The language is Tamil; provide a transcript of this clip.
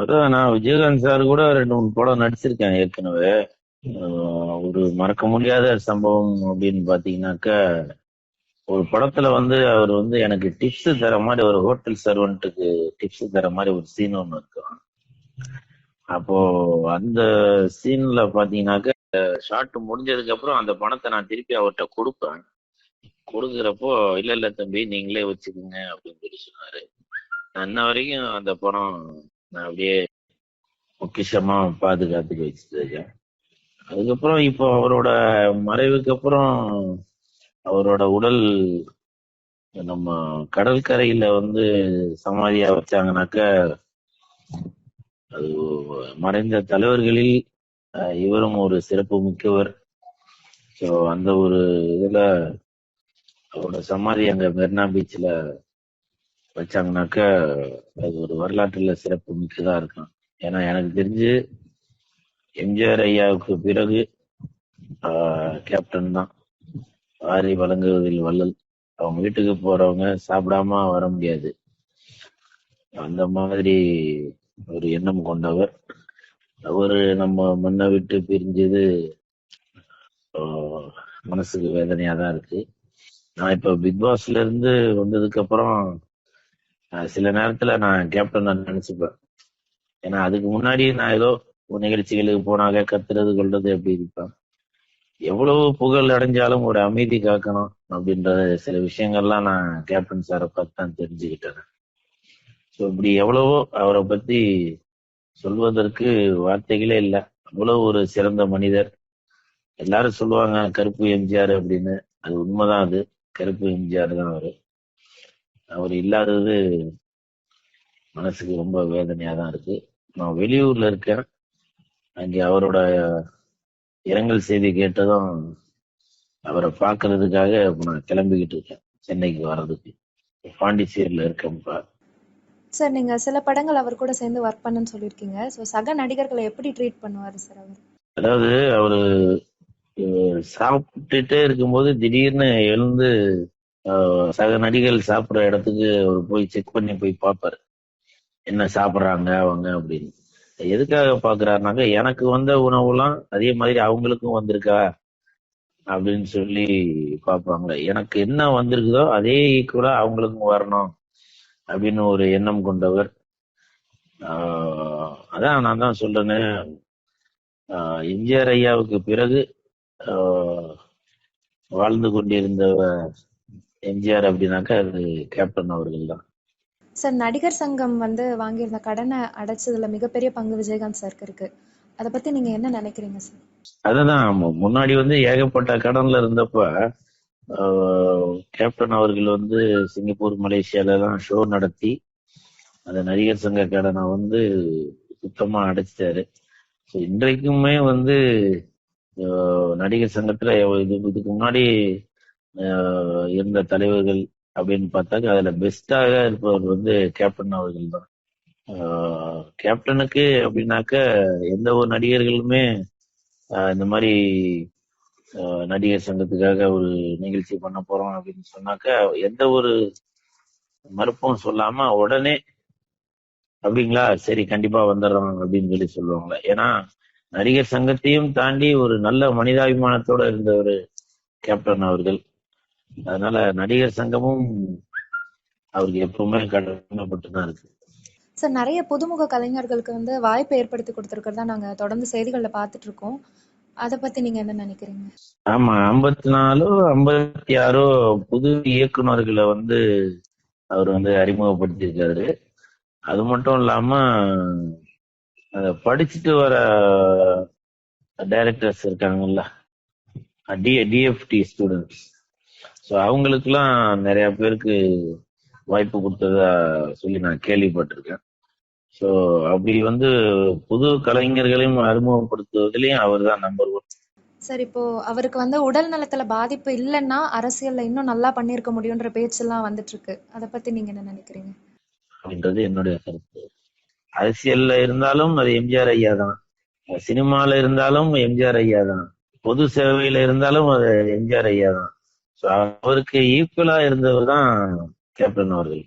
அதான் நான் விஜயகாந்த் சார் கூட ரெண்டு மூணு படம் நடிச்சிருக்கேன் ஏற்கனவே. ஒரு மறக்க முடியாத சம்பவம் அப்படின்னு பாத்தீங்கன்னாக்கா ஒரு படத்துல வந்து அவர் வந்து எனக்கு டிப்ஸ் தர மாதிரி ஒரு ஹோட்டல் சர்வெண்ட்டுக்கு டிப்ஸ் தர மாதிரி ஒரு சீன் ஒன்று இருக்கும் அப்போ அந்த சீன்ல பாத்தீங்கன்னாக்க ஷார்ட் முடிஞ்சதுக்கு அப்புறம் அந்த பணத்தை நான் திருப்பி அவர்கிட்ட கொடுப்பேன். கொடுக்குறப்போ இல்ல இல்ல தம்பி நீங்களே வச்சுக்கோங்க அப்படின்னு சொல்லி சொன்னாரு. நான் இன்ன வரைக்கும் அந்த படம் நான் அப்படியே பொக்கிஷமா பாதுகாத்து வச்சுட்டு இருக்கேன். அதுக்கப்புறம் இப்போ அவரோட மறைவுக்கு அப்புறம் அவரோட உடல் நம்ம கடற்கரையில வந்து சமாதியா வச்சாங்கனாக்க அது மறைந்த தலைவர்களில் இவரும் ஒரு சிறப்பு மிக்கவர். ஸோ அந்த ஒரு இதுல அவரோட சமாதி அங்க மெரினா பீச்ல வச்சாங்கனாக்க அது ஒரு வரலாற்றுல சிறப்பு மிக்கதா இருக்கும். ஏன்னா எனக்கு தெரிஞ்சு எம்ஜிஆர் ஐயாவுக்கு பிறகு கேப்டன் தான். வாரி வழங்குவதில் வள்ளல். அவங்க வீட்டுக்கு போறவங்க சாப்பிடாம வர முடியாது. அந்த மாதிரி ஒரு எண்ணம் கொண்டவர். அவரு நம்ம மண்ணை விட்டு பிரிஞ்சது மனசுக்கு வேதனையா தான் இருக்கு. நான் இப்ப பிக் பாஸ்ல இருந்து வந்ததுக்கு அப்புறம் சில நேரத்துல நான் கேப்டன் நினைச்சுப்பேன். ஏன்னா அதுக்கு முன்னாடி நான் ஏதோ நிகழ்ச்சிகளுக்கு போனாக கத்துறது கொள்றது அப்படி இருப்பேன்? எவ்வளவு புகழ் அடைஞ்சாலும் ஒரு அமைதி காக்கணும் அப்படின்ற சில விஷயங்கள்லாம் நான் கேப்டன் சாரை பார்த்து தான் தெரிஞ்சுக்கிட்டேன். ஸோ இப்படி எவ்வளவோ அவரை பத்தி சொல்வதற்கு வார்த்தைகளே இல்லை. அவ்வளவு ஒரு சிறந்த மனிதர். எல்லாரும் சொல்லுவாங்க கருப்பு எம்ஜிஆர் அப்படின்னு. அது உண்மைதான் அது. கருப்பு எம்ஜிஆர் தான் அவரு. அவர் இல்லாதது மனசுக்கு ரொம்ப வேதனையா தான் இருக்கு. நான் வெளியூர்ல இருக்கேன். அங்கே அவரோட இரங்கல் செய்தி கேட்டதும் அவரை பார்க்கறதுக்காக நான் கிளம்பிக்கிட்டு இருக்கேன். சென்னைக்கு வர்றதுக்கு. பாண்டிச்சேரியில இருக்கேன்ப்பா சார் நீங்க சில படங்கள் அவர் கூட சேர்ந்து ஒர்க் பண்ணன்னு சொல்லியிருக்கீங்க. ஸோ சக நடிகர்களை எப்படி ட்ரீட் பண்ணுவாரு சார் அவர்? அதாவது அவரு சாப்பிட்டுட்டே இருக்கும்போது திடீர்னு எழுந்து சக நடிகர்கள் சாப்பிடுற இடத்துக்கு அவர் போய் செக் பண்ணி போய் பார்ப்பாரு. என்ன சாப்பிடுறாங்க அவங்க அப்படின்னு. எதுக்காக பாக்குறாருனாக்க எனக்கு வந்த உணவுலாம் அதே மாதிரி அவங்களுக்கும் வந்திருக்கா அப்படின்னு சொல்லி பார்ப்பாங்க. எனக்கு என்ன வந்திருக்குதோ அதே ஈக்குவலா அவங்களுக்கும் வரணும் அப்படின்னு ஒரு எண்ணம் கொண்டவர். ஆஹ் அதான் நான் தான் சொல்றேனே. ஆஹ் எம்ஜிஆர் ஐயாவுக்கு பிறகு ஆஹ் வாழ்ந்து கொண்டிருந்தவர் எம்ஜிஆர் அப்படின்னாக்கா அது கேப்டன் அவர்கள் தான். சார் நடிகர் சங்கம் வந்து வாங்கியிருந்த கடனை அடைச்சதுல மிகப்பெரிய பங்கு விஜயகாந்த் சாருக்கு இருக்கு. அதை பத்தி நீங்க என்ன நினைக்கிறீங்க சார்? அதுதான் முன்னாடி வந்து ஏகப்பட்ட கடன்ல இருந்தப்ப கேப்டன் அவர்கள் வந்து சிங்கப்பூர் மலேசியால எல்லாம் ஷோ நடத்தி அந்த நடிகர் சங்க கடனை வந்து சுத்தமா அடைச்சிட்டாரு. இன்றைக்குமே வந்து நடிகர் சங்கத்துல இது இதுக்கு முன்னாடி இருந்த தலைவர்கள் அப்படின்னு பார்த்தாக்க அதுல பெஸ்டாக இருப்பவர் வந்து கேப்டன் அவர்கள் தான். கேப்டனுக்கு அப்படின்னாக்க எந்த ஒரு நடிகர்களுமே இந்த மாதிரி நடிகர் சங்கத்துக்காக ஒரு நிகழ்ச்சி பண்ண போறோம் அப்படின்னு சொன்னாக்க எந்த ஒரு மறுப்பும் சொல்லாம உடனே அப்படிங்களா? சரி கண்டிப்பா வந்துடுறோம் அப்படின்னு சொல்லி சொல்லுவாங்களே ஏன்னா நடிகர் சங்கத்தையும் தாண்டி ஒரு நல்ல மனிதாபிமானத்தோட இருந்த ஒரு கேப்டன் அவர்கள். அதனால நடிகர் சங்கமும் அவருக்கு எப்பவுமே கடமைப்பட்டு தான் இருக்கு. சார் நிறைய புதுமுக கலைஞர்களுக்கு வந்து வாய்ப்பு ஏற்படுத்தி கொடுத்துருக்கிறதா நாங்க தொடர்ந்து செய்திகள்ல பார்த்துட்டு இருக்கோம் அதை பத்தி நீங்க என்ன நினைக்கிறீங்க? ஆமா ஐம்பத்தி நாலோ ஐம்பத்தி ஆறோ புது இயக்குனர்களை வந்து அவர் வந்து அறிமுகப்படுத்தியிருக்காரு. அது மட்டும் இல்லாம படிச்சுட்டு வர டைரக்டர்ஸ் இருக்காங்கல்ல டி டிஎஃப்டி ஸ்டூடெண்ட்ஸ் ஸோ அவங்களுக்குலாம் நிறைய பேருக்கு வாய்ப்பு கொடுத்ததா சொல்லி நான் கேள்விப்பட்டிருக்கேன். ஸோ அப்படி வந்து புது கலைஞர்களையும் அறிமுகப்படுத்துவதிலையும் அவர் தான் நம்பர் ஒன் சார் இப்போ அவருக்கு வந்து உடல் நலத்துல பாதிப்பு இல்லைன்னா அரசியல்ல இன்னும் நல்லா பண்ணியிருக்க முடியுன்ற பேச்செல்லாம் வந்துட்டு இருக்கு அதை பத்தி நீங்க என்ன நினைக்கிறீங்க? அப்படின்றது என்னுடைய கருத்து. அரசியல்ல இருந்தாலும் அது எம்ஜிஆர் ஐயா தான். சினிமால இருந்தாலும் எம்ஜிஆர் ஐயா தான். பொது சேவையில இருந்தாலும் அது எம்ஜிஆர் ஐயா தான். அவருக்கு ஈக்குவலா இருந்தவர் தான் கேப்டன் அவர்கள்.